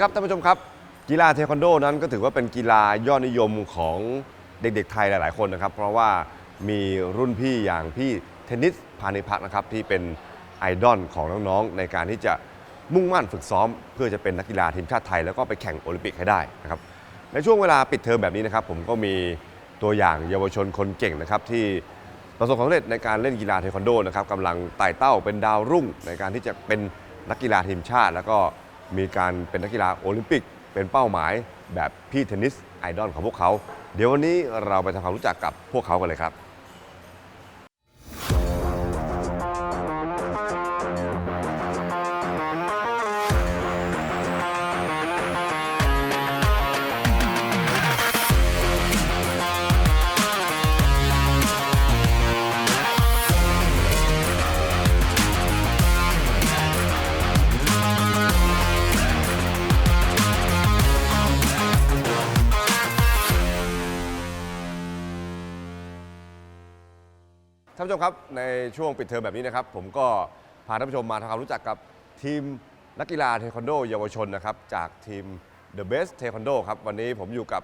ดีครับท่านผู้ชมครับ กีฬาเทควันโดนั้นก็ถือว่าเป็นกีฬายอดนิยมของเด็กๆไทยหลาย ๆ คนนะครับ เพราะว่ามีรุ่นพี่อย่างพี่เทนนิสพานิพักนะครับที่เป็นไอดอลของน้องๆในการที่จะมุ่งมั่นฝึกซ้อม เพื่อจะเป็นนักกีฬาทีมชาติไทย แล้วก็ไปแข่งโอลิมปิกให้ได้นะครับในช่วงเวลาปิดเทอมแบบนี้นะครับ ผมก็มีตัวอย่างเยาวชนคนเก่งนะครับที่ประสบความสำเร็จในการเล่นกีฬาเทควันโดนะครับกำลังไต่เต้าเป็นดาวรุ่งในการที่จะเป็นนักกีฬาทีมชาติ แล้วก็ มีการเป็นนักกีฬาโอลิมปิก เป็นเป้าหมายแบบพี่เทนนิสไอดอลของพวกเขา เดี๋ยววันนี้เราไปทำความรู้จักกับพวกเขากันเลยครับ ชมครับในช่วงปิดเทอมแบบนี้นะครับ ผมก็พาท่านผู้ชมมาทำความรู้จักกับทีมนักกีฬาเทควันโดเยาวชนนะครับจากทีม The Best Taekwondo ครับวันนี้ผมอยู่กับ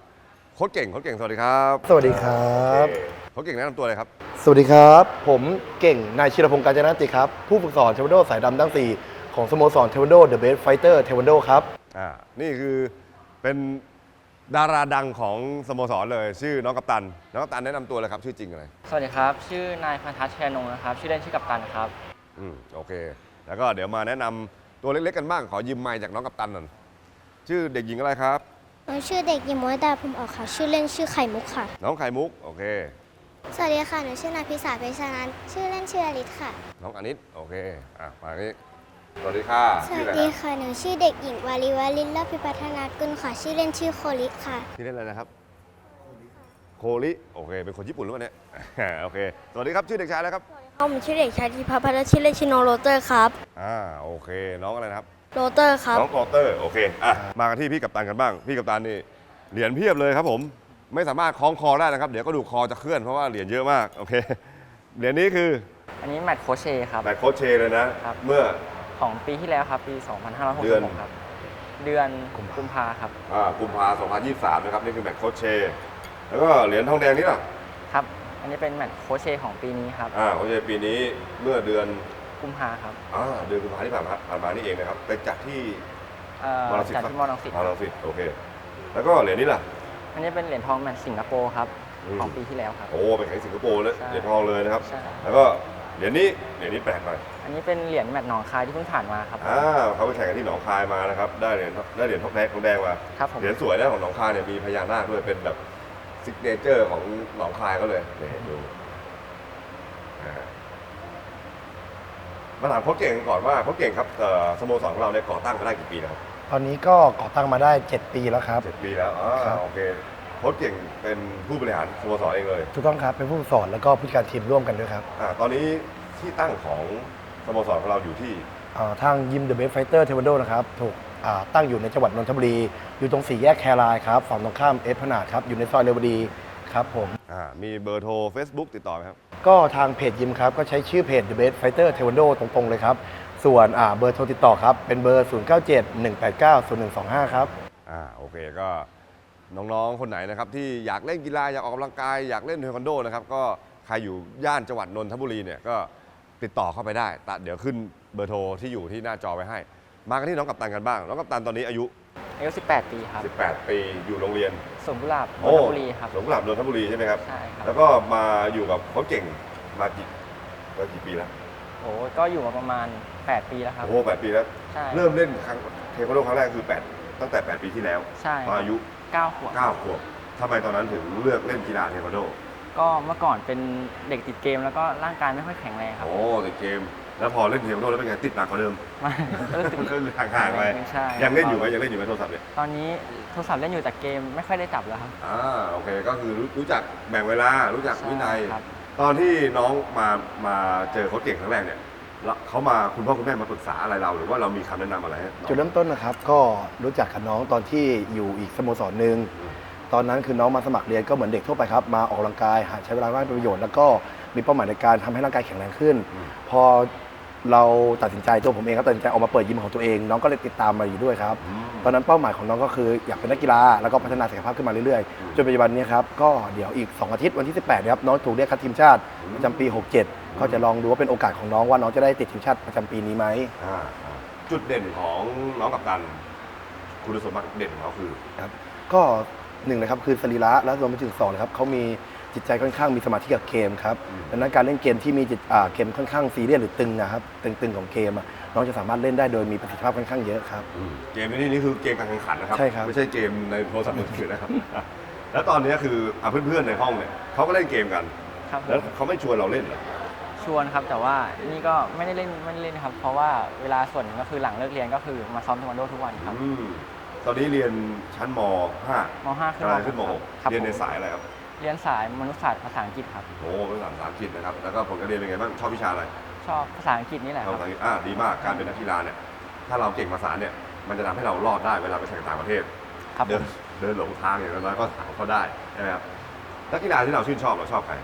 โค้ชเก่งโค้ชเก่งสวัสดีครับสวัสดีครับ โค้ชเก่งแนะนำตัวเลยครับ สวัสดีครับ ผมเก่งนายชิรพงศ์กาญจนติครับ ผู้ฝึกสอนเทควันโดสายดำทั้ง4ของสโมสรเทควันโดเดอะเบสไฟเตอร์เทควันโดครับอ่านี่คือเป็น ดาราดังของสโมสรเลย ชื่อน้องกัปตัน น้องกัปตันแนะนำตัวเลยครับ ชื่อจริงอะไรสวัสดีครับ ชื่อนายพันทัศน์ชัยนงค์นะครับ ชื่อเล่นชื่อกัปตันครับ อืมโอเค แล้วก็เดี๋ยวมาแนะนำตัวเล็กๆกันบ้างขอยืมไมค์จากน้องกัปตันหน่อยชื่อเด็กหญิงอะไรครับ หนูชื่อเด็กหญิงมวดาภูมิออกค่ะ ชื่อเล่นชื่อไข่มุกค่ะ น้องไข่มุกโอเค สวัสดีค่ะ หนูชื่อนายพิสาเพชรนันท์ชื่อเล่นชื่ออลิศค่ะ น้องอนิตโอเคอะมานี้ สวัสดีค่ะสชื่อวัอะสไรดีนะค่ะ หนูชื่อเด็กหญิงวาลีวาลินลาภิพัฒนากุลค่ะ ชื่อเล่นชื่อโคลิค่ะ ชื่อเล่นอะไรนะครับ โคลิโอเค เป็นคนญี่ปุ่นหรือเปล่าเนี่ย โอเค สวัสดีครับ ชื่อเด็กชายอะไรครับ ผมชื่อเด็กชายธีพพัฒน์ชื่อเล่นชื่อน้องโรเตอร์ครับ อ่า โอเค น้องอะไรนะครับ โรเตอร์ครับ น้องโคเตอร์ โอเค อะ มากันที่พี่กัปตันกันบ้าง พี่กัปตันนี่ เหรียญเพียบเลยครับผม ไม่สามารถคล้องคอได้นะครับ เดี๋ยวก็ดูคอจะเคลื่อนเพราะว่าเหรียญเยอะมาก โอเค เหรียญนี้คืออันนี้แมตช์โคชเชครับแบบโคชเชเลยนะ ครับ เมื่อ ของปีที่แล้วครับ ปี เดือน 2566ครับ เดือนกุมภาครับ อ่ากุมภา2023 นะครับ นี่คือแบบโคชเชแล้วก็เหรียญทองแดงนี่ล่ะครับ อันนี้เป็นแมตช์โคชเชของปีนี้ครับ อ่าโคชเชปีนี้เมื่อเดือนกุมภาครับอ่าเดือนกุมภาที่ผ่านมาผ่านมานี่เองนะครับไปจัดที่เอ่อมอลังสิตจากครับที่มอลังสิตมอลังสิตโอเค แล้วก็เหรียญนี้ล่ะ อันนี้เป็นเหรียญทองแมตช์สิงคโปร์ครับ อืม ของปีที่แล้วครับ โอ้ไปแข่งสิงคโปร์เลยใช่ เหรียญทองเลยนะครับ ใช่ แล้วก็ เหรียญนี้เหรียญนี้แปลกหน่อยอันนี้เป็นเหรียญแมตช์หนองคายที่เพิ่งผ่านมาครับ อ่าเขาไปแข่งกันที่หนองคายมานะครับ ได้เหรียญได้เหรียญทองแดงทองแดงมาครับผม เหรียญสวยนะของหนองคายเนี่ยมีพญานาคด้วยเป็นแบบซิกเนเจอร์ของหนองคายเขาเลยนี่ดูอ่ามาถามโค้ชเก่งก่อนว่าโค้ชเก่งครับเอ่อสโมสรของเราเนี่ยก่อตั้งมาได้กี่ปีนะครับตอนนี้ก็ก่อตั้งมาได้ 7 ปีแล้วครับ เจ็ดปีแล้วอ่าครับ โอเค โค้ชเก่งเป็นผู้บริหารสโมสรเองเลยทุกต้องครับ เป็นผู้ฝึกสอนแล้วก็ผู้จัดการทีมร่วมกันด้วยครับอ่าตอนนี้ที่ตั้งของสโมสรของเราอยู่ที่อ่าทางยิมเดอะเบสไฟเตอร์เทควันโดนะครับถูกอ่าตั้งอยู่ในจังหวัดนนทบุรี อยู่ตรงสี่แยกแครายครับฝั่งตรงข้ามเอสพนาดครับอยู่ในซอยเรวดีครับผมอ่ามีเบอร์โทร Facebook ติดต่อไหมครับ ก็ทางเพจยิมครับ ก็ใช้ชื่อเพจ The Best Fighter Taekwondo ตรงๆเลยครับ ส่วนอ่าเบอร์โทรติดต่อครับ เป็นเบอร์ 0971890125 ครับ อ่าโอเคก็ น้องๆ คนไหนนะครับที่อยากเล่นกีฬาอยากออกกำลังกาย อยากเล่นเทควันโดนะครับก็ใครอยู่ย่านจังหวัดนนทบุรีเนี่ยก็ติดต่อเข้าไปได้แต่เดี๋ยวขึ้นเบอร์โทรที่อยู่ที่หน้าจอไว้ให้ มากันที่น้องกัปตันกันบ้าง น้องกัปตันตอนนี้อายุ อายุ18 ปีครับ18 ปีอยู่โรงเรียนสวนกุหลาบนโอ้นทบุรีครับสวนกุหลาบนนทบุรีใช่ไหมครับ ใช่ครับ แล้วก็มาอยู่กับโค้ชเก่งมากี่มากี่ปีแล้วโอ้ก็อยู่มาประมาณ 8 ปีแล้วครับ โอ้โหแปดปีแล้ว ใช่ เริ่มเล่นครั้งเทควันโดครั้งแรกคือแปดตั้งแต่แปดปีที่แล้ว ใช่ ตอนอายุ 9ขวบเก้าขวบทำไมตอนนั้นถึงเลือกเล่นกีฬาเทควันโด ก็เมื่อก่อนเป็นเด็กติดเกมแล้วก็ร่างกายไม่ค่อยแข็งแรงครับ โอ้ติดเกม แล้วพอเล่นเทควันโดแล้วเป็นไงติดหนักกว่าเดิมไม่รู้สึก ก็คือห่างๆไปใช่ ยังเล่นอยู่ไหมยังเล่นอยู่ไหมโทรศัพท์เนี่ยตอนนี้โทรศัพท์เล่นอยู่แต่เกมไม่ค่อยได้จับแล้วครับ อ่าโอเคก็คือรู้รู้จักแบ่งเวลารู้จักวินัยครับ ตอนที่น้องมามาเจอโค้ชเก่งครั้งแรกเนี่ย แล้วเขามาคุณพ่อคุณแม่มาปรึกษาอะไรเรา หรือว่าเรามีคำแนะนำอะไรให้น้องจุดเริ่มต้นนะครับ ก็รู้จักกับน้องตอนที่อยู่อีกสโมสรหนึ่งตอนนั้นคือน้องมาสมัครเรียนก็เหมือนเด็กทั่วไปครับ มาออกกำลังกายหาใช้เวลาว่างเป็นประโยชน์แล้วก็มีเป้าหมายในการทำให้ร่างกายแข็งแรงขึ้นอืมพอ เราตัดสินใจตัวผมเองก็ตัดสินใจออกมาเปิดยิมของตัวเองน้องก็เลยติดตามมาอยู่ด้วยครับ ตอนนั้นเป้าหมายของน้องก็คืออยากเป็นนักกีฬาแล้วก็พัฒนาศักยภาพขึ้นมาเรื่อยๆจนปัจจุบันนี้ครับก็เดี๋ยวอีก 2 อาทิตย์วันที่ 18นะครับน้องถูกเรียกคัดทีมชาติประจำปี 67 ก็จะลองดูว่าเป็นโอกาสของน้องว่าน้องจะได้ติดทีมชาติประจำปีนี้ไหมอ่าอ่าจุดเด่นของน้องกับตัน คุณสมบัติเด่นของเขาคือครับก็หนึ่งนะครับคือสรีระและรวมไปถึงสองนะครับเขามี จิตใจค่อนข้างมีสมาธิกับเกมครับอืมดังนั้นการเล่นเกมที่มีจิตอ่าเกมค่อนข้างซีเรียสหรือตึงนะครับตึงๆของเกมอะน้องจะสามารถเล่นได้โดยมีประสิทธิภาพค่อนข้างเยอะครับอืมเกมนี้นี่คือเกมการแข่งขันนะครับ ใช่ครับ ไม่ใช่เกมในโทรศัพท์มือถือนะครับ แล้วตอนนี้คืออะเพื่อนๆในห้องเนี่ยเขาก็เล่นเกมกัน ครับผแล้วมเขาไม่ชวนเราเล่นเหรอชวนครับแต่ว่านี่ก็ไม่ได้เล่นไม่ได้เล่นครับ เพราะว่าเวลาส่วนหนึ่งก็คือหลังเลิกเรียนก็คือมาซ้อมเทควันโดทุกวันครับอืมตอนนี้เรียนชั้นม .5 ม .5 ขึ้นกำมลังขึ้นมครับ .6 เรียนในผมสายอะไรครับ เรียนสายมนุษยศาสตร์ภาษาอังกฤษครับ โอ้เป็นภาษาอังกฤษนะครับ แล้วก็ผลการเรียนเป็นไงบ้าง ชอบวิชาอะไรชอบภาษาอังกฤษนี่แหละชคอบรับภาษาอังกฤษอ่าดีมาก การเป็นนักกีฬาเนี่ย ถ้าเราเก่งภาษาเนี่ย มันจะทำให้เรารอดได้เวลาไปแข่งต่างประเทศ ครับผเดินมเดินหลงทางอย่างน้อยก็ถามเขาได้ใช่ไหมครับ นักกีฬาที่เราชื่นชอบเราชอบใคร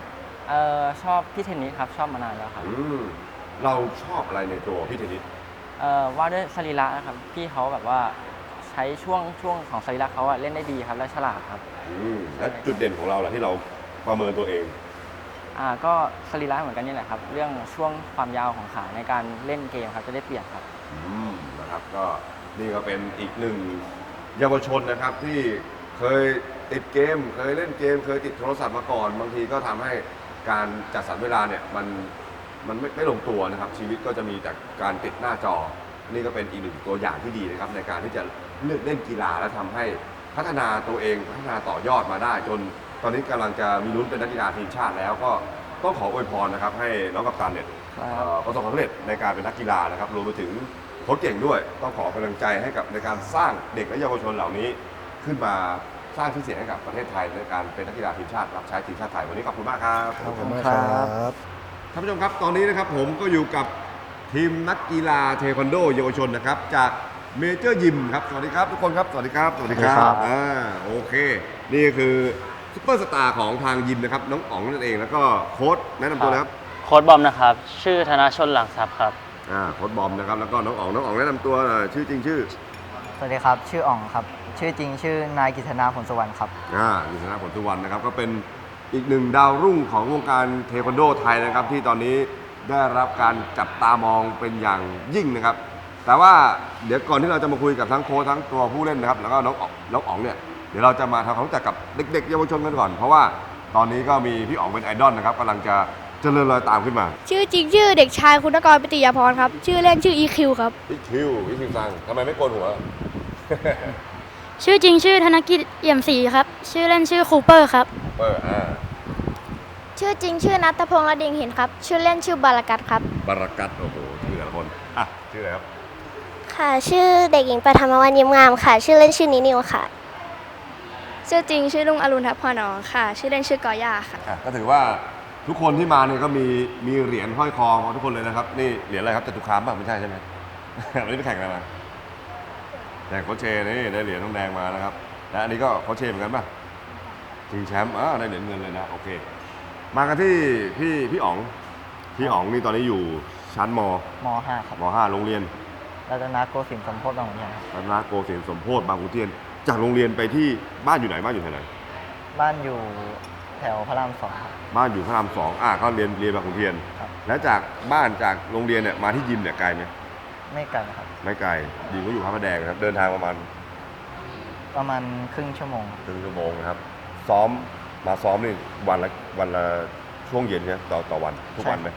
เออชอบพี่เทนนิสครับชอบมานานแล้วครับอืม เราชอบอะไรในตัวพี่เทนนิส เออว่าด้วยสรีระนะครับพี่เขาแบบว่า ใช้ช่วงช่วงของสรีระเขาอะเล่นได้ดีครับและฉลาดครับ อืมและจุดเด่นของเราแหละที่เราประเมินตัวเอง อ่าก็สรีระเหมือนกันนี่แหละครับ เรื่องช่วงความยาวของขาในการเล่นเกมครับจะได้เปรียบครับ อืมนะครับก็นี่ก็เป็นอีกหนึ่งเยาวชนนะครับที่เคยติดเกม เคยเล่นเกม เคยติดโทรศัพท์มาก่อน บางทีก็ทำให้การจัดสรรเวลาเนี่ยมันมันไม่ไม่ลงตัวนะครับ ชีวิตก็จะมีแต่การติดหน้าจอ นี่ก็เป็นอีกหนึ่งตัวอย่างที่ดีนะครับในการที่จะ เลือกเล่นกีฬาและทำให้พัฒนาตัวเองพัฒนาต่อยอดมาได้ จนตอนนี้กำลังจะมีลุ้นเป็นนักกีฬาทีมชาติแล้วก็ต้องขออวยพรนะครับ ให้น้องกัปตันเนี่ยครับ เอ่อประสบความสำเร็จในการเป็นนักกีฬานะครับรวมไปถึงโค้ชเก่งด้วย ต้องขอกำลังใจให้กับในการสร้างเด็กและเยาวชนเหล่านี้ ขึ้นมาสร้างชื่อเสียงให้กับประเทศไทยในการเป็นนักกีฬาทีมชาติรับใช้ทีมชาติไทยวันนี้ขอบคุณมากครับ ขอบคุณมากครับ ท่านผู้ชมครับ ตอนนี้นะครับผมก็อยู่กับทีมนักกีฬาเทควันโดเยาวชนนะครับ จาก เมเจอร์ยิมครับ สวัสดีครับทุกคนครับ สวัสดีครับ สวัสดีครัสวัสดีครับบอ่าโอเค นี่ก็คือซุปเปอร์สตาร์ของทางยิมนะครับ น้องอ๋องนั่นเอง แล้วก็โค้ชแนะนำตัวนะครับ โค้ดบอมนะครับ ชื่อธนาชนหลังทรัพย์ครับ อ่า โค้ชบอมนะครับ แล้วก็น้องอ๋อง น้องอ๋องแนะนำตัวหน่อยชื่อจริงชื่อ สวัสดีครับ ชื่ออ่องครับ ชื่อจริงชื่อนายกิษณาผลสวรรค์ครับ อ่าอยู่ชนะผลทุกวันนะครับ ก็เป็นอีกหนึ่งดาวรุ่งของวงการเทควันโดไทยนะครับ ที่ตอนนี้ได้รับการจับตามองเป็นอย่างยิ่งนะครับ แต่ว่าเดี๋ยวก่อนที่เราจะมาคุยกับทั้งโค้ชทั้งตัวผู้เล่นนะครับ แล้วก็น้องอ๋องน้องอ๋องเนี่ยเดี๋ยวเราจะมาทำความรู้จักกับเด็กๆเยาวชนกันก่อน เพราะว่าตอนนี้ก็มีพี่อ๋องเป็นไอดอลนะครับกำลังจะเจริญรอยตามขึ้นมาชื่อจริงชื่อเด็กชายคุณกรปิติยาพรครับ ชื่อเล่นชื่อ EQ ครับพี่คิวพี่คิวซังทำไมไม่โกนหัว ชื่อจริงชื่อธนกิจเอี่ยมศรีครับ ชื่อเล่นชื่อคูเปอร์ครับเปอร์อ่าชื่อจริงชื่อนัทพงษ์ระดิงเห็นครับ ชื่อเล่นชื่อบารากัตครับ บารากัตโอ้โหชื่อแต่ละคนอะชื่ออะไรครับ ค่ะ ชื่อเด็กหญิงปฐมวันยิ้มงามค่ะ ชื่อเล่นชื่อนินิวค่ะ ชื่อจริงชื่อลุงอรุณทัพพรนองค่ะ ชื่อเล่นชื่อกอย่าค่ะ อะก็ถือว่าทุกคนที่มาเนี่ยก็มีมีเหรียญห้อยคอของทุกคนเลยนะครับ นี่เหรียญอะไรครับจตุคามป่ะไม่ใช่ใช่ไหม วันนี้ไปแข่งอะไรมาแข่งโคชเชนี่ได้เหรียญทองแดงมานะครับและอันนี้ก็โคชเชเหมือนกันป่ะชิงแชมป์อ่าได้เหรียญเงินเลยนะโอเค มากันที่พี่พี่อ๋องพี่อ๋องนี่ตอนนี้อยู่ชั้นมม .5 ครับมห้าโรงเรียน รัตนโกสินทร์สมโพธิบางขุนเทียนครับรัตนโกสินทร์สมโพธิบางขุนเทียน จากโรงเรียนไปที่บ้านอยู่ไหนบ้านอยู่ที่ไหน บ้านอยู่แถวพระรามสองครับ บ้านอยู่พระรามสองอ่าก็เรียนเรียนบางขุนเทียน ครับ แล้วจากบ้านจากโรงเรียนเนี่ยมาที่ยิมเนี่ยไกลไหมไม่ไกลครับ ไม่ไกลยิมก็อยู่พระประแดงนะครับ เดินทางประมาณประมาณครึ่งชั่วโมง ครึ่งชั่วโมงนะครับ ซ้อมมาซ้อมนี่วันละวันละช่วงเย็นใช่ไหมต่อต่อวันทุกวันไหม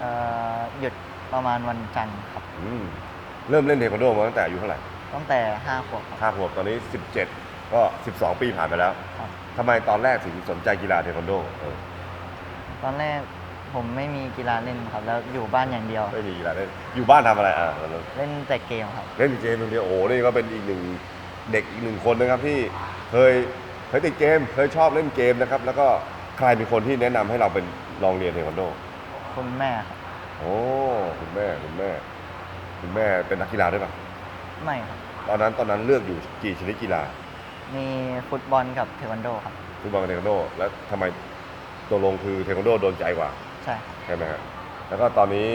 เอ่อหยุดประมาณวันจันทร์ครับ อืมเริ่มเล่นเทควันโดมาตั้งแต่อายุเท่าไหร่ตั้งแต่5ขวบครับ ห้าขวบตอนนี้ 17 ก็ 12 ปีผ่านไปแล้วครับ ทำไมตอนแรกถึงสนใจกีฬาเทควันโดเออตอนแรกผมไม่มีกีฬาเล่นครับ แล้วอยู่บ้านอย่างเดียว ไม่มีกีฬาเล่นอยู่บ้านทำอะไรอะตอนนั้น เล่นแต่เกมครับ เล่นเกมคนเดียวโอ้โหนี่ก็เป็นอีกหนึ่งเด็กอีกหนึ่งคนนะครับที่เคยเคยติดเกม เคยชอบเล่นเกมนะครับ แล้วก็ใครเป็นคนที่แนะนำให้เราเป็นลองเรียนเทควันโด คุณแม่ครับ โอ้คุณแม่คุณแม่ คุณแม่เป็นนักกีฬาด้วยป่ะไม่ครับ ตอนนั้นตอนนั้นเลือกอยู่กี่ชนิดกีฬามีฟุตบอลกับเทควันโดครับ ฟุตบอลกับเทควันโด แล้วทำไมตัวลงคือเทควันโดโดนใจกว่า ใช่ครับใช่ไหมฮะแล้วก็ตอนนี้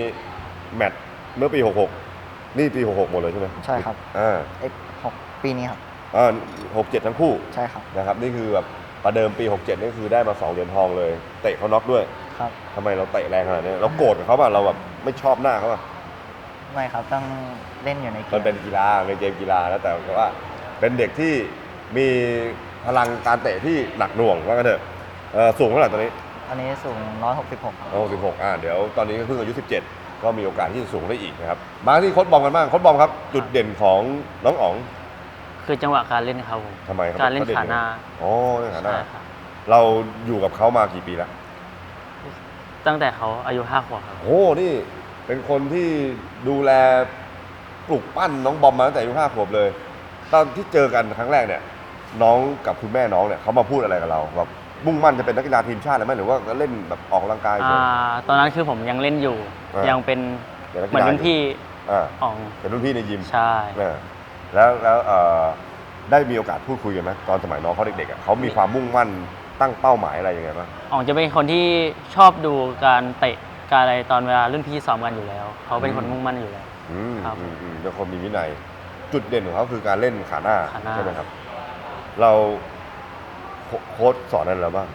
แมตช์เมื่อปี 66 นี่ปี 66 หมดเลยใช่ไหมใช่ครับ อ่าเอ็กหกปีนี้ครับ อ่า67 ทั้งคู่ใช่ครับนะครับนี่คือแบบประเดิมปี 67 นี่คือได้มา 2 เหรียญทองเลย เตะเขาน็อกด้วยครับ ทำไมเราเตะแรงขนาดนี้เราโกรธกับเขาป่ะเราแบบไม่ชอบหน้าเขาป่ะ ไม่ครับต้องเล่นอยู่ในเกมันมเป็นกีฬาเป็นเกมกีฬาแล้วแต่ว่าเป็นเด็กที่มีพลังการเตะที่หนักหน่วงว่ากันเถอะเอ่อสูงเท่าไหร่ตอนนี้ อันนี้สูง 166 ครับ โอ้16อ่า เดี๋ยวตอนนี้ก็เพิ่งอายุ 17 ก็มีโอกาสที่จะสูงได้อีกนะครับ มาที่โค้ชบอมกันบ้าง โค้ชบอมครับ จุดเด่นของน้องอ๋องคือจังหวะการเล่นครับผมทำไมครับการเล่นขด่ขาหน้าอ๋อเล่นขาหน้า ใช่ครับเราอยู่กับเขามากี่ปีแล้วตั้งแต่เขาอายุห้าขวบครับ โอ้ นี่ เป็นคนที่ดูแลปลูกปั้นน้องบอมมาตั้งแต่อายุห้าขวบเลย ตอนที่เจอกันครั้งแรกเนี่ย น้องกับคุณแม่น้องเนี่ยเขามาพูดอะไรกับเราแบบมุ่งมั่นจะเป็นนักกีฬาทีมชาติเลยไหมหรือว่าเล่นแบบออกกำลังกายเฉอ่ายตอนนั้นคือผมยังเล่นอยู่ อ่ายัยังเป็นเป็นนักเหกีมือนฬารุ่นพี่อ่าอ๋องเป็นรุ่นพี่ในยิมใช่ เออแล้วแล้วเอ่อได้มีโอกาสพูดคุยกันไหมตอนสมัยน้องเขาเด็กๆอะเขามีความมุ่งมั่นตั้งเป้าหมายอะไรยังไงบ้าง อ๋องจะเป็นคนที่ชอบดูการเตะ การอะไรตอนเวลารุ่นพี่ซ้อมกันอยู่แล้ว เขาเป็นคนอืมมุ่งมั่นอยู่แล้ว อืมครับอืมอืมเป็นคนมีวินัย จุดเด่นของเขาคือการเล่นขาหน้าขาหน้า ใช่ไหมครับ เราโคโค้ชสอนอะไรเราบ้าง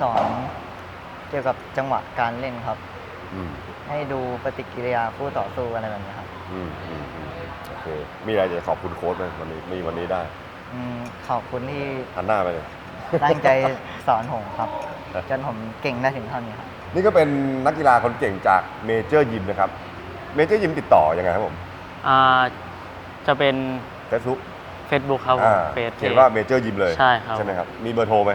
สอนเกี่ยวกับจังหวะการเล่นครับ อืมให้ดูปฏิกิริยาคู่ต่อสู้อะไรแบบนี้ครับอืมอืมอืมโอเค มีอะไรจะขอบคุณโค้ชไหมวันนี้มีวันนี้ได้อืมขอบคุณที่หันหน้าไปเลย ตั้งใจสอนผมครับ จนผมเก่งได้ถึงเท่านี้ครับนี่ก็เป็นนักกีฬาคนเก่งจากเมเจอร์ยิมนะครับ เมเจอร์ยิมติดต่อยังไงครับผมอ่าจะเป็นเฟซบุ๊ก Facebook ครับผมอ่าเฟซเขียนว่าเมเจอร์ยิมเลยใช่ครับใช่ไหมครับ มีเบอร์โทรไหม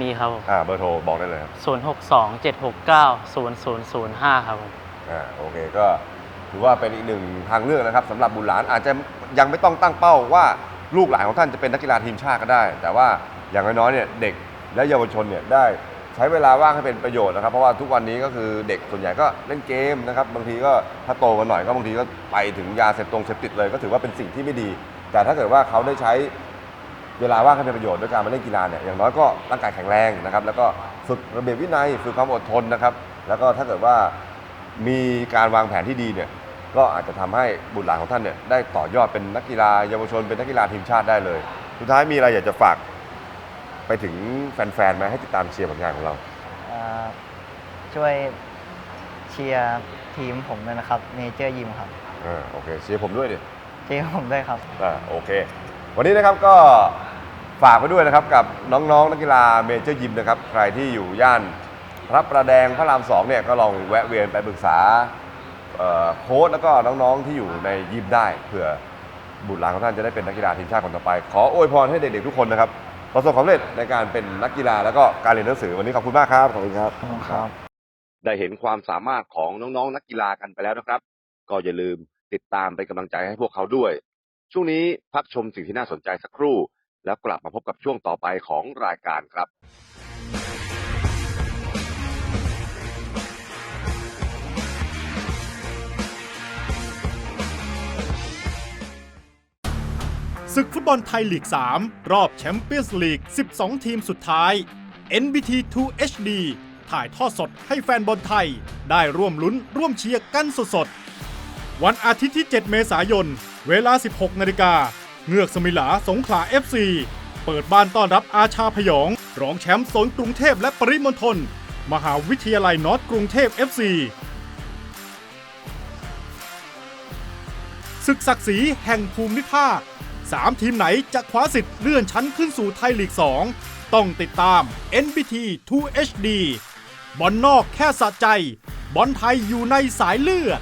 มีครับผมอ่าเบอร์โทรบอกได้เลยครับศูนย์หกสองเจ็ดหกเก้าศูนย์ศูนย์ศูนย์ห้าครับผมอ่าโอเคก็ถือว่าเป็นอีกหนึ่งทางเลือกนะครับสำหรับบุตรหลานอาจจะยังไม่ต้องตั้งเป้าว่าลูกหลานของท่านจะเป็นนักกีฬาทีมชาติก็ได้ แต่ว่าอย่างน้อยๆเนี่ยเด็กและเยาวชนเนี่ยได้ ใช้เวลาว่างให้เป็นประโยชน์นะครับ เพราะว่าทุกวันนี้ก็คือเด็กส่วนใหญ่ก็เล่นเกมนะครับ บางทีก็ถ้าโตกันหน่อยก็บางทีก็ไปถึงยาเสพตรงเสพติดเลย ก็ถือว่าเป็นสิ่งที่ไม่ดี แต่ถ้าเกิดว่าเขาได้ใช้เวลาว่างให้เป็นประโยชน์ด้วยการมาเล่นกีฬาเนี่ยอย่างน้อยก็ร่างกายแข็งแรงนะครับ แล้วก็ฝึกระเบียบวินัยฝึกความอดทนนะครับ แล้วก็ถ้าเกิดว่ามีการวางแผนที่ดีเนี่ยก็อาจจะทำให้บุตรหลานของท่านเนี่ยได้ต่อยอดเป็นนักกีฬาเยาวชนเป็นนักกีฬาทีมชาติได้เลย สุดท้ายมีอะไรอยากจะฝาก ไปถึงแฟนๆไหมให้ติดตามเชียร์ผลงานของเรา เอ่อช่วยเชียร์ทีมผมด้วยนะครับเนเจอร์ยิมครับอ่าโอเคเชียร์ผมด้วยดิ เชียร์ผมด้วยครับ อ่าโอเค วันนี้นะครับก็ฝากไปด้วยนะครับกับน้องๆนักกีฬาเมเจอร์ยิมนะครับ ใครที่อยู่ย่านพระประแดงพระรามสองเนี่ยก็ลองแวะเวียนไปปรึกษาเอ่อโค้ชแล้วก็น้องๆที่อยู่ในยิมได้เผื่อบุตรหลานของท่านจะได้เป็นนักกีฬาทีมชาติคนต่อไป ขออวยพรให้เด็กๆทุกคนนะครับ ประสบความสำเร็จในการเป็นนักกีฬาแล้วก็การเรียนหนังสือวันนี้ขอบคุณมากครับขอบคุณครับครับ ได้เห็นความสามารถของน้องๆ นักกีฬากันไปแล้วนะครับ ก็อย่าลืมติดตามเป็นกำลังใจให้พวกเขาด้วย ช่วงนี้พักชมสิ่งที่น่าสนใจสักครู่ แล้วกลับมาพบกับช่วงต่อไปของรายการครับ ศึกฟุตบอลไทยลีก 3 รอบแชมเปี้ยนส์ลีก 12 ทีมสุดท้าย NBT 2 HD ถ่ายทอดสดให้แฟนบอลไทย ได้ร่วมลุ้นร่วมเชียร์กันสดๆ วันอาทิตย์ที่ 7 เมษายน เวลา 16 นาฬิกาเงือกสมิลาสงขลา FC เปิดบ้านต้อนรับอาชาพยอง รองแชมป์โซนกรุงเทพและปริมณฑลมหาวิทยาลัยนอร์ทกรุงเทพ FC ศึกศักดิ์ศรีแห่งภูมิภาค 3 ทีมไหนจะคว้าสิทธิ์เลื่อนชั้นขึ้นสู่ไทยลีก 2 ต้องติดตาม NBT 2 HD บอลนอกแค่สะใจ บอลไทยอยู่ในสายเลือด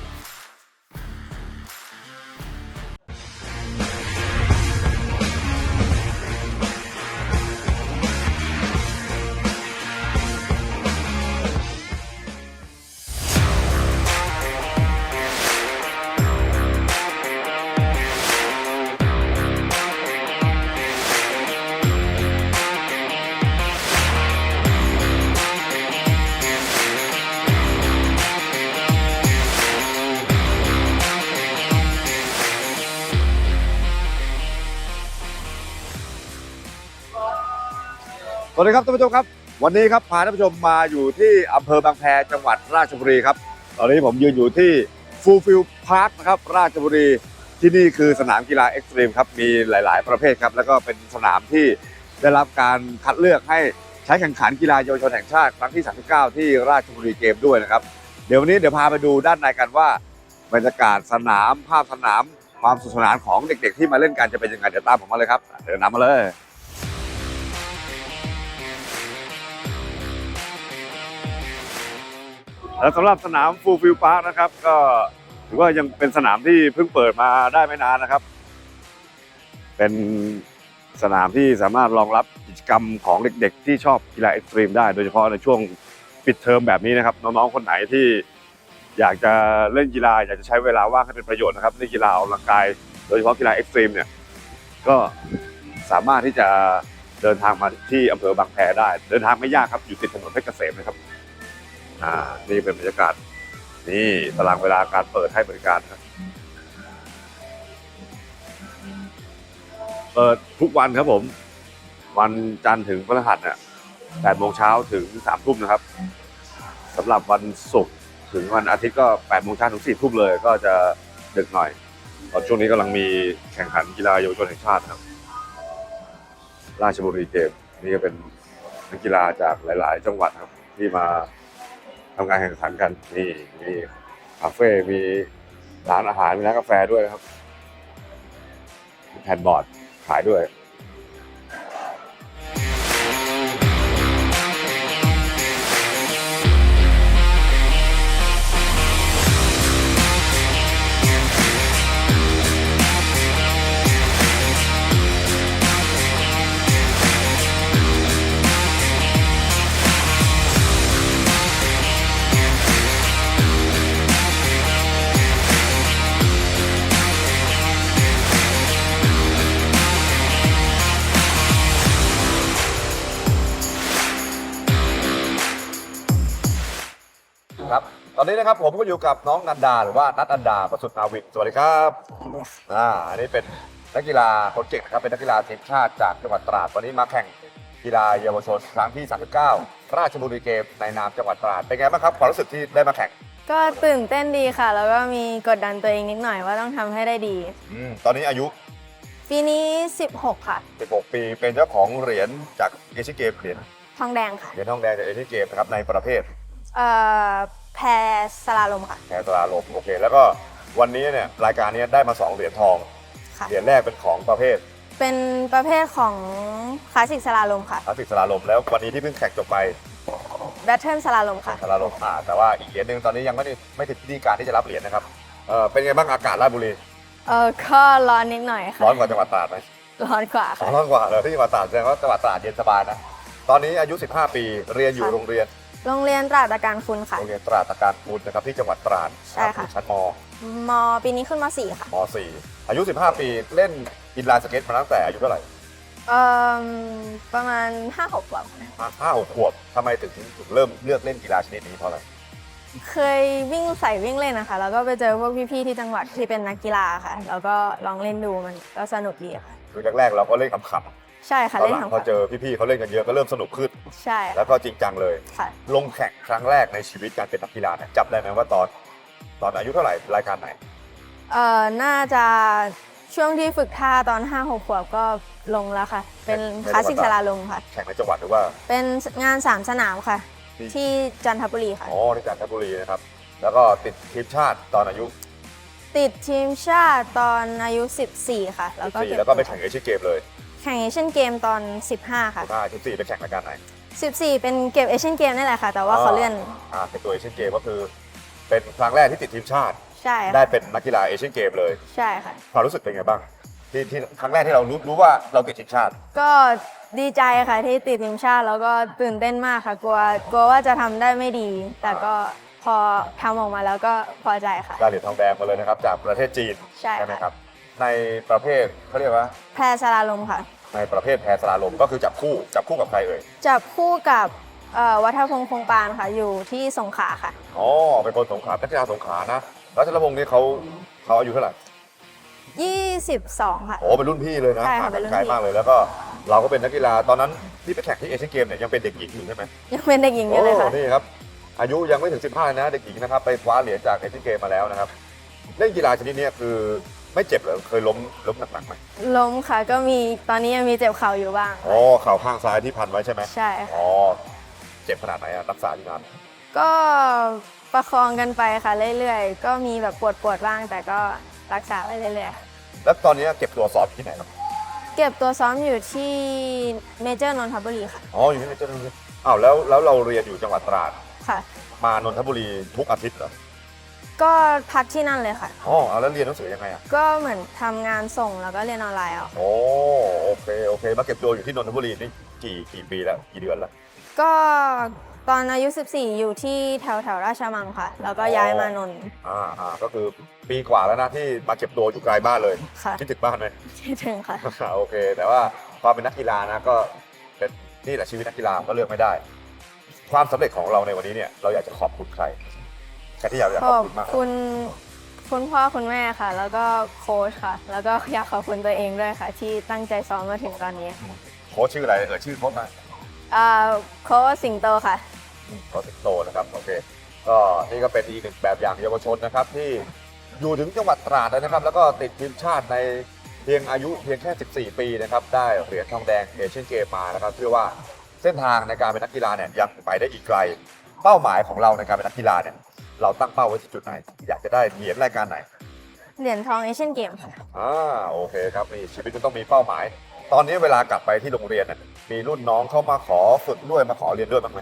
วัสดีครับท่านผู้ชมครับ วันนี้ครับพาท่านผู้ชมมาอยู่ที่อำเภอบางแพจังหวัดราชบุรีครับ ตอนนี้ผมยืนอยู่ที่ฟูลฟิลพาร์คนะครับราชบุรีที่นี่คือสนามกีฬาเอ็กซ์ตรีมครับมีหลาย ๆ ประเภทครับแล้วก็เป็นสนามที่ได้รับการคัดเลือกให้ใช้แข่งขันกีฬาเยาวชนแห่งชาติครั้งที่ 39 ที่ราชบุรีเกมด้วยนะครับ เดี๋ยววันนี้เดี๋ยวพาไปดูด้านในกันว่าบรรยากาศสนามภาพสนามความสนุกสนานของเด็ก ๆ ที่มาเล่นกันจะเป็นยังไงเดี๋ยวตามผมมาเลยครับเดินนำมาเลย แล้วสำหรับสนามฟูลฟิลพาร์คนะครับ ก็ถือว่ายังเป็นสนามที่เพิ่งเปิดมาได้ไม่นานนะครับ เป็นสนามที่สามารถรองรับกิจกรรมของเด็กๆ ที่ชอบกีฬาเอ็กซ์ตรีมได้โดยเฉพาะในช่วงปิดเทอมแบบนี้นะครับ น้องๆคนไหนที่อยากจะเล่นกีฬาอยากจะใช้เวลาว่างให้เป็นประโยชน์นะครับเล่นกีฬาออกกำลังกาย โดยเฉพาะกีฬาเอ็กซ์ตรีมเนี่ยก็สามารถที่จะเดินทางมาที่อำเภอบางแพได้ เดินทางไม่ยากครับอยู่ติดถนนเพชรเกษมนะครับ อ่า นี่เป็นบรรยากาศ นี่ตารางเวลาการเปิดให้บริการครับ เปิดทุกวันครับผม วันจันทร์ถึงพฤหัสเนี่ย8โมงเช้าถึง3ทุ่มนะครับสำหรับวันศุกร์ถึงวันอาทิตย์ก็8โมงเช้าถึง4ทุ่มเลย ก็จะดึกหน่อยตอนช่วงนี้กำลังมีแข่งขันกีฬาเยาวชนแห่งชาติครับ ราชบุรีเกมนี่ก็เป็นนักกีฬาจากหลาย ๆ จังหวัดครับที่มา ทำการแข่งขันกันนี่มีคาเฟ่ มีร้านอาหาร มีร้านกาแฟด้วยนะครับ มีแผ่นบอร์ดขายด้วย อนนี้นะครับผมก็อยู่กับน้องนันดาหรือว่านัทอันดาประสุทธิ์นาวินสวัสดีครับอ่าอันนี้เป็นนักกีฬาคนเก่งนะครับเป็นนักกีฬาทีมชาติจากจังหวัดตราดวันนี้มาแข่งกีฬาเยาวชนครั้งที่ 39 ราชบุรีเกมในนามจังหวัดตราดเป็นไงบ้างครับความรู้สึกที่ได้มาแข่งก็ตื่นเต้นดีค่ะ แล้วก็มีกดดันตัวเองนิดหน่อยว่าต้องทำให้ได้ดี อืมตอนนี้อายุ ปีนี้ 16 ค่ะ 16 ปี เป็นเจ้าของเหรียญจากเอเชียนเกมเหรียญทองแดงค่ะเหรียญทองแดงจากเอเชียนเกมนะครับในประเภท เอ่อ แพรสลาลมค่ะ แพรตราลมโอเค แล้วก็วันนี้เนี่ยรายการนี้ได้มาสองเหรียญทองค่ะ เหรียญแรกเป็นของประเภทเป็นประเภทของคลาสสิกสลาลมค่ะคลาสสิกสลาลมแล้ววันนี้ที่เพิ่งแข่งจบไปแบทเทิลสลาลมค่ะ สลาลมอ่าแต่ว่าอีกเหรียญหนึ่งตอนนี้ยังไม่ได้ไม่ถึงพิธีการที่จะรับเหรียญนะครับเออเป็นไงบ้างอากาศราชบุรีเออก็ร้อนนิดหน่อยค่ะ ร้อนกว่าจังหวัดตราดไหม ร้อนกว่าอ๋อค่ะ ร้อนกว่าเลยที่จังหวัดตราดแสดงว่าจังหวัดตราดเย็นสบายนะ ตอนนี้อายุ 15 ปี เรียนอยู่ค่ะ โรงเรียน โรงเรียนตราดตะการคุณค่ะ โรงเรียนตราดตะการคูณนะครับที่จังหวัดตราดใช่ค่ะอยู่ชั้นมมปีนี้ขึ้นม .4 ค่ะม .4 อายุ 15 ปีเล่นอินไลน์สเก็ตมาตั้งแต่อายุเท่าไหร่เอ่อประมาณ5-6ขวบค่ะห้าห้าหกขวบทำไมถึงถึงเริ่มเลือกเล่นกีฬาชนิดนี้เพราะอะไรเคยวิ่งใส่วิ่งเล่นนะคะ แล้วก็ไปเจอพวกพี่ๆที่จังหวัดที่เป็นนักกีฬาค่ะ แล้วก็ลองเล่นดูมันก็สนุกดีค่ะคือแรกๆเราก็เล่นขำๆ ใช่ค่ะตอนเล่หนลังทำพอเจอพี่ๆเขาเล่นกันเยอะก็เริ่มสนุกขึ้น ใช่แล้วก็จริงจังเลย ค่ะ ลงแข่งครั้งแรกในชีวิตการเป็นนักกีฬาเนี่ยจับได้ไหมว่าตอน ตอนอายุเท่าไหร่รายการไหน เอ่อ น่าจะช่วงที่ฝึกท่าตอน5 6ขวบก็ลงแล้วค่ะ เป็นในคลาสสิกจัสงหวัดลาลมค่ะ แข่งในจังหวัดหรือว่า เป็นงาน3สนามค่ะ ที่ ที่จันทบุรีค่ะ อ๋อที่จันทบุรีนะครับ แล้วก็ติดทีมชาติตอนอายุติดทีมชาติตอนอายุ 14 ค่ะ แล้วก็14เก็บแล้วก็ไปแข่งเอเชียนเกมเลย แข่งเอเชียนเกมตอน 15 ค่ะ15 14ไปแข่งรายการไหน 14 เป็นเก็บเอเชียนเกมนี่แหละค่ะ แต่ว่าอ๋อเขาเลื่อนอ่าเป็นตัวเอเชียนเกมก็คือ เป็นครั้งแรกที่ติดทีมชาติ ใช่ได้ค่ะเป็นนักกีฬาเอเชียนเกมเลย ใช่ค่ะ ความรู้สึกเป็นไงบ้าง ที่ที่ครั้งแรกที่เรารู้รู้ว่าเราติดทีมชาติ ก็ดีใจค่ะที่ติดทีมชาติแล้วก็ตื่นเต้นมากค่ะกลัวกลัวว่าจะทำได้ไม่ดี แต่ก็พอทำออกมาแล้วก็พอใจค่ะ ได้เหรียญทองแดงมาเลยนะครับ จากประเทศจีนใช่ค่ะ ไหมครับ ในประเภทเขาเรียกว่า แพรสลาลมค่ะ ในประเภทแพรสลาลมก็คือจับคู่จับคู่กับใครเอ่ยจับคู่กับเอ่อวัฒพงษ์คงปานค่ะ อยู่ที่สงขลาค่ะ อ๋อเป็นคนสงขลานักกีฬาสงขลานะรัชรพงศ์นี่เขาเขาอายุเท่าไหร่22 ค่ะ โอ้เป็นรุ่นพี่เลยนะใช่ค่ะห่างเป็กันนรุ่นไกลพี่มากเลยแล้วก็เราก็เป็นนักกีฬาตอนนั้นที่ไปแข่งที่เอเชียนเกมเนี่ยยังเป็นเด็กหญิงอยู่ใช่ไหม ยังเป็นเด็กหญิงอยู่เลยค่ะโนี่ครับ อายุยังไม่ถึง 15 นะ เด็กหญิงนะครับ ไปคว้าเหรียญจากเอเชียนเกมมาแล้วนะครับ เล่นกีฬาชนิดเนี้ยคือ ไม่เจ็บเหรอเคยล้มล้มหนักๆไหมล้มค่ะก็มีตอนนี้ยังมีเจ็บเข่าอยู่บ้าง อ๋อเข่าข้างซ้ายที่พันไว้ใช่ไหมใช่ค่ะอ๋อเจ็บขนาดไหนอะรักษาที่นานก็ประคองกันไปค่ะเรื่อยๆ ก็มีแบบปวดปวดๆบ้าง แต่ก็รักษาไปเรื่อยแล้วตอนนี้เก็บตัวซ้อมที่ไหนครับๆเก็บตัวซ้อมอยู่ที่เมเจอร์นนทบุรีค่ะอ๋ออยู่ที่เจ้าหน้าที่อ้าวแล้วแล้วเราเรียนอยู่จังหวัดตราดค่ะ มานนทบุรีทุกอาทิตย์เหรอ ก็พักที่นั่นเลยค่ะ อ๋อเอาแล้วเรียนหนังสือยังไงอะ ก็เหมือนทำงานส่งแล้วก็เรียนออนไลน์เอาโอ้โอเคโอเค มาเก็บตัวอยู่ที่นนทบุรีนี่กี่กี่ปีแล้วกี่เดือนแล้ว ก็ตอนอายุ 14 อยู่ที่แถวแถวๆราชมังค่ะ แล้วก็ย้ายมานนท์อ่าอ่าก็คือปีกว่าแล้วนะที่มาเก็บตัวอยู่ไกลบ้านเลยค่ะคิดถึงบ้านไหมคิดถึงค่ะ โอเค แต่ว่าความเป็นนักกีฬานะก็เป็นนี่แหละชีวิตนักกีฬาก็เลือกไม่ได้ ความสำเร็จของเราในวันนี้เนี่ยเราอยากจะขอบคุณใคร ใครที่อยากจะขขออบบคุณมากคุณคุณพ่อคุณแม่ค่ะ แล้วก็โค้ชค่ะ แล้วก็อยากขอบคุณตัวเองด้วยค่ะ ที่ตั้งใจซ้อมมาถึงตอนนี้โค้ชชื่ออะไรเออชื่อโค้ชมาอ่าโค้ชสิงโตค่ะโค้ชสิงโตนะครับโอเคก็นี่ก็เป็นอีกหนึ่งแบบอย่างเยาวชนนะครับ ที่อยู่ถึงจังหวัดตราดเลยนะครับ แล้วก็ติดทีมชาติในเพียงอายุเพียงแค่ 14 ปีนะครับได้เหรียญทองแดงเอเชียนเกมมานะครับเชื่อว่าเส้นทางในการเป็นนักกีฬาเนี่ยยังไปได้อีกไกล เป้าหมายของเราในการเป็นนักกีฬาเนี่ย เราตั้งเป้าไว้ที่จุดไหน อยากจะได้เหรียญรายการไหนเหรียญทองเอเชียนเกมค่ะอ่าโอเคครับนี่ชีวิตมันต้องมีเป้าหมาย ตอนนี้เวลากลับไปที่โรงเรียนน่ะมีรุ่นน้องเข้ามาขอฝึกด้วยมาขอเรียนด้วยบ้างไหม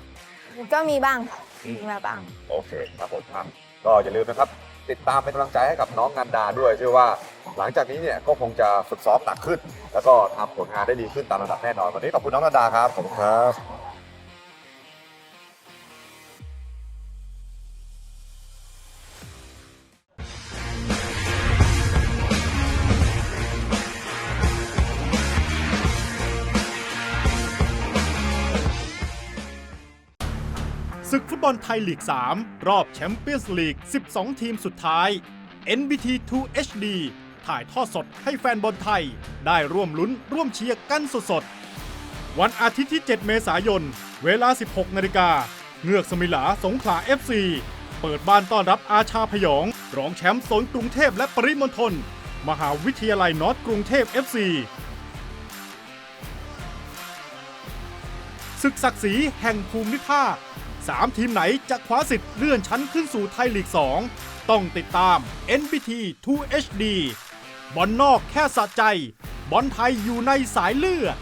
ก็มีบ้างค่ะมีมาบ้าง โอเคครับผมครับก็อย่าลืมนะครับ ติดตามเป็นกำลังใจให้กับน้องกันดาด้วย เชื่อว่าหลังจากนี้เนี่ยก็คงจะฝึกซ้อมหนักขึ้น แล้วก็ทำผลงานได้ดีขึ้นตามระดับแน่นอนวันนี้ขอบคุณน้องกันดาครับขอบคุณครับ ศึกฟุตบอลไทยลีก 3 รอบแชมเปี้ยนส์ลีก 12 ทีมสุดท้าย NBT 2 HD ถ่ายทอดสดให้แฟนบอลไทย ได้ร่วมลุ้นร่วมเชียร์กันสดๆ วันอาทิตย์ที่ 7 เมษายน เวลา 16 นาฬิกาเงือกสมิลาสงขลา FC เปิดบ้านต้อนรับอาชาพยอง รองแชมป์โซนกรุงเทพและปริมณฑลมหาวิทยาลัยนอร์ทกรุงเทพ FC ศึกศักดิ์ศรีแห่งภูมิภาค 3 ทีมไหนจะคว้าสิทธิ์เลื่อนชั้นขึ้นสู่ไทยลีก 2 ต้องติดตาม NPT 2 HD บอลนอกแค่สะใจ บอลไทยอยู่ในสายเลือด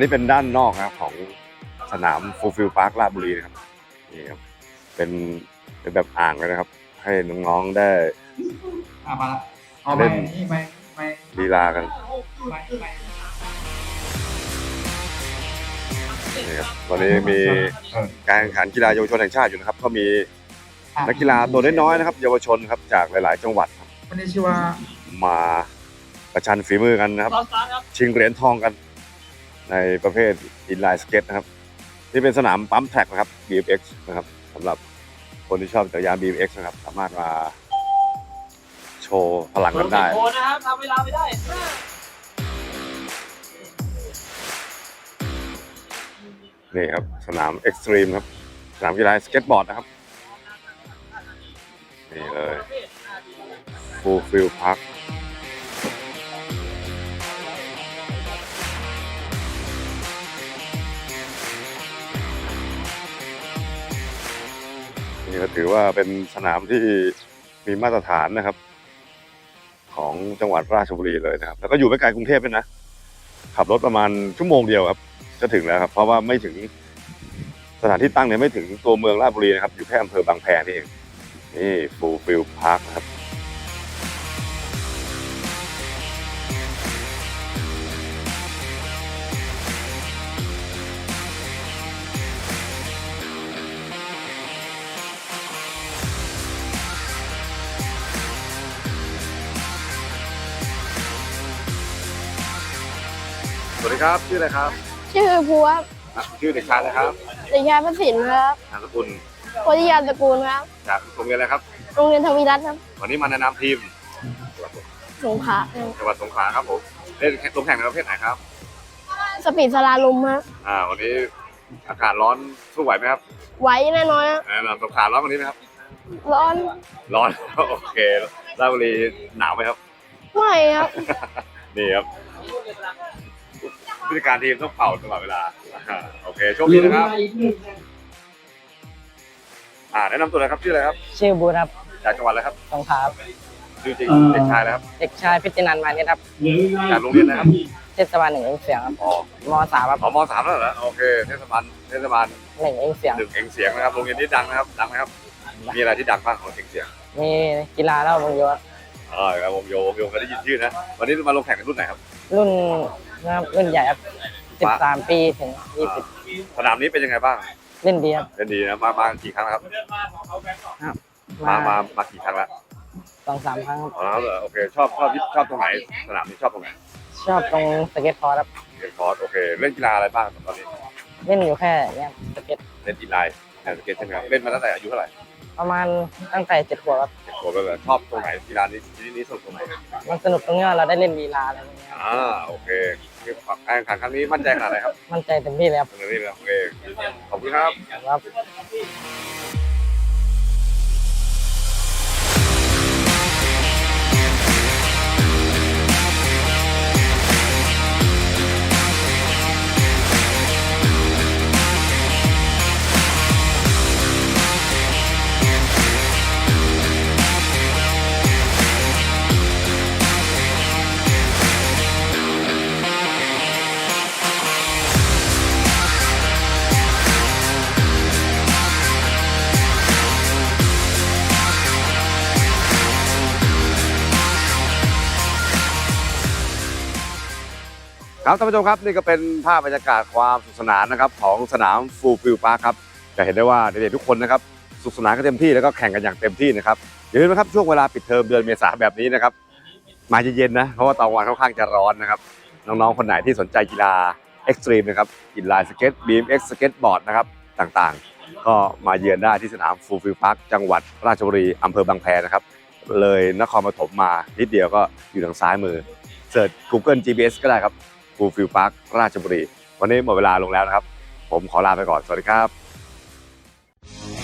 นนี้เป็นด้านนอกนะครับของสนามฟูลฟิลพาร์คลาดบุรีนะครับนี่ครับเป็นเป็นแบบอ่างเลยนะครับ ให้น้องๆได้ อะมาละเอาเล่ไม่น นี่ไม่ไม่ลีลากันไม่ไม่นี่ครับตอนนี้มีการแข่งขันกีฬาเยาวชนแห่งชาติอยู่นะครับ ก็มีนักกีฬาตัวน้อยๆนะครับ เยาวชนครับจากหลาย ๆ จังหวัดครับคนนี้ชื่อว่ามาประชันฝีมือกันนะครับ ชิงเหรียญทองกัน ในประเภทอินไลน์สเก็ตนะครับที่เป็นสนามปั๊มแท็กนะครับ BMX นะครับสำหรับคนที่ชอบจักรยาน BMX นะครับ สามารถมาโชว์พลังกันได้ โอ้นะครับทำเวลาไม่ได้ นี่ครับ สนามเอ็กซ์ตรีมครับ สนามกีฬาสเก็ตบอร์ดนะครับ นี่เลยฟูลฟิลพาร์ค นี่ก็ถือว่าเป็นสนามที่มีมาตรฐานนะครับ ของจังหวัดราชบุรีเลยนะครับ แล้วก็อยู่ไม่ไกลกรุงเทพด้วยนะ ขับรถประมาณชั่วโมงเดียวครับ จะถึงแล้วครับ เพราะว่าไม่ถึงสถานที่ตั้งเนี่ยไม่ถึงตัวเมืองราชบุรีนะครับ อยู่แค่อำเภอบางแพนี่เองนี่ฟูลฟิลพาร์คครับ ครับ ชื่ออะไรครับชื่อภูครับอะชื่อเด็กชายนะครับเด็กชายพระสินครับนามสกุลโพธิยาตระกูลครับจากโรงเรียนอะไรครับ โรงเรียนทวีรัตน์ครับวันนี้มาแนะนำทีมสงขลาจังหวัดสงขลาครับผมเล่นลงแข่งในประเภทไหนครับ สปีดสลาลมครับอ่า วันนี้อากาศร้อนสู้ไหวไหมครับไหวแน่นอนครับแนะนำสงขลาร้อนวันนี้ไหมครับ ร้อนร้อน โอเคราชบุรีหนาวไหมครับไม่ครับ นี่ครับ ผู้จัดการทีมต้องเป่าตลอดเวลาอ่าโอเคโชคดีนะครับอ่าแนะนำตัวเลยครับชื่ออะไรครับชื่อบูครับจากจังหวัดอะไรครับสงขลาครับชื่อจริงเด็กชายอะไรครับเด็กชายพิจินันท์มาเนี่ยครับจากโรงเรียนนะครับเทศบาลหนึ่งเองเสียงครับอ๋อมสามครับอ๋อมสามแล้วเหรอโอเคเทศบาลเทศบาลหนึ่งเองเสียงหนึ่งเองเสียงนะครับโรงเรียนนี้ดังนะครับดังไหมครับมีอะไรที่ดังบ้างของเองเสียง มีกีฬาแล้ววงโยครับอ่าครับวงโยวงโยเคยได้ยินชื่อนะวันนี้มาลงแข่งกันรุ่นไหนครับรุ่น นะครับรุ่นใหญ่ครับสิบสามปีถึงยี่สิบสนามนี้เป็นยังไงบ้างเล่นดีครับเล่นดีนะมามากี่ครั้งแล้วครับ มามามากี่ครั้งแล้วสองสามครั้งครับอ๋อเหรอโอเคชอบชอบชอบตรงไหนสนามนี้ชอบตรงไหนชอบตรงสเก็ตพอร์ตครับเล่นคอร์สโอเคเล่นกีฬาอะไรบ้างตอนนี้ เล่นอยู่แค่เนี่ยสเก็ตเล่นอินไลน์แอนสเก็ตใช่ไหมครับเล่นมาตั้งแต่อายุเท่าไหร่ประมาณตั้งแต่เจ็ดขวบครับเจ็ดขวบแล้วเหรอชอบตรงไหนกีฬานี้ชนิดนี้สนุกตรงไหนมันสนุกตรงที่ว่าเราได้เล่นลีลาอะไรพวกเนี้ยอ่าโอเค การแข่งขันครั้งนี้มั่นใจขนาดไหนครับมั่นใจเต็มที่เลยครับตรงนี้เลยโอเคขอบคุณครับ ครับ ครับท่านผู้ชมครับนี่ก็เป็นภาพบรรยากาศความสนุกสนานนะครับของสนามฟูลฟิลพาร์คครับจะเห็นได้ว่าเด็กๆทุกคนนะครับสนุกสนานกันเต็มที่แล้วก็แข่งกันอย่างเต็มที่นะครับอย่าลืมนะครับช่วงเวลาปิดเทอมเดือนเมษาแบบนี้นะครับมาเย็นๆนะเพราะว่าตอนวันค่อนข้างจะร้อนนะครับน้องๆคนไหนที่สนใจกีฬาเอ็กซ์ตรีมนะครับกีฬาสเก็ตบีมเอ็กซ์สเก็ตบอร์ดนะครับต่างๆ ก็มาเยือนได้ที่สนามฟูลฟิลพาร์คจังหวัดราชบุรีอำเภอบางแพนะครับ เลยนครปฐมมานิดเดียวก็อยู่ทางซ้ายมือเสิร์ช Google GPS ก็ได้ครับ ฟูลฟิลพาร์คราชบุรี วันนี้หมดเวลาลงแล้วนะครับ ผมขอลาไปก่อน สวัสดีครับ